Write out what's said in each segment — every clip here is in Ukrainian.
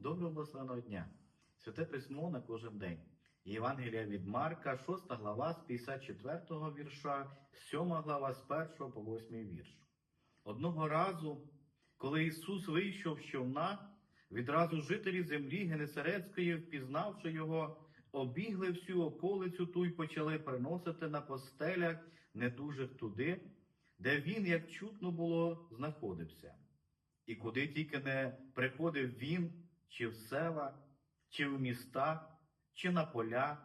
Доброго благословеного дня! Святе письмо на кожен день. Євангелія від Марка, 6 глава з 54 вірша, 7 глава з 1 по 8 вірш. Одного разу, коли Ісус вийшов з човна, відразу жителі землі Генесарецької, впізнавши його, обігли всю околицю ту й почали приносити на постелях недужих туди, де він, як чутно було, знаходився. І куди тільки не приходив він, чи в села, чи в міста, чи на поля,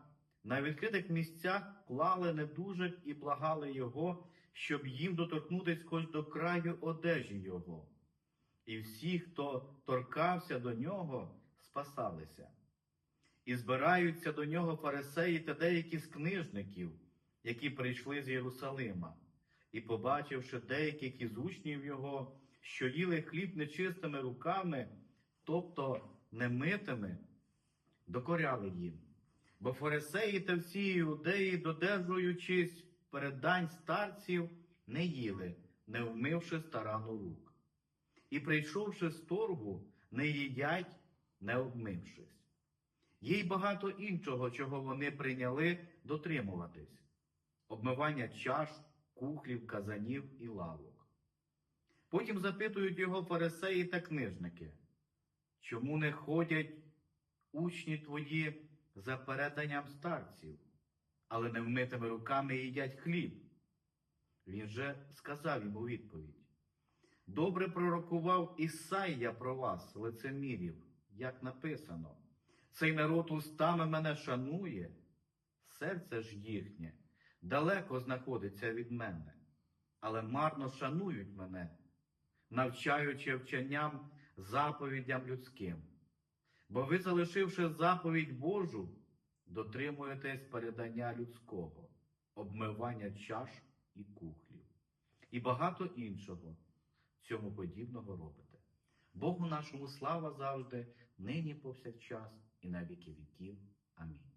на відкритих місцях клали недужих і благали його, щоб їм доторкнутись хоч до краю одежі його. І всі, хто торкався до нього, спасалися. І збираються до нього фарисеї та деякі з книжників, які прийшли з Єрусалима, і, побачивши деяких із учнів його, що їли хліб нечистими руками, тобто немитими, докоряли їм. Бо фарисеї та всі іудеї, додержуючись передань старців, не їли, не вмивши старану рук. І прийшовши з торгу, не їдять, не обмившись. Є й багато іншого, чого вони прийняли дотримуватись: обмивання чаш, кухлів, казанів і лавок. Потім запитують його фарисеї та книжники, чому не ходять учні твої за переданням старців, але невмитими руками їдять хліб. Він же сказав йому відповідь. Добре пророкував Ісаїя про вас, лицемірів, як написано. Цей народ устами мене шанує, серце ж їхнє далеко знаходиться від мене, але марно шанують мене, навчаючи вченням заповідям людським. Бо ви, залишивши заповідь Божу, дотримуєтесь передання людського, обмивання чаш і кухлів, і багато іншого цьому подібного робите. Богу нашому слава завжди, нині повсякчас і на віки віків. Амінь.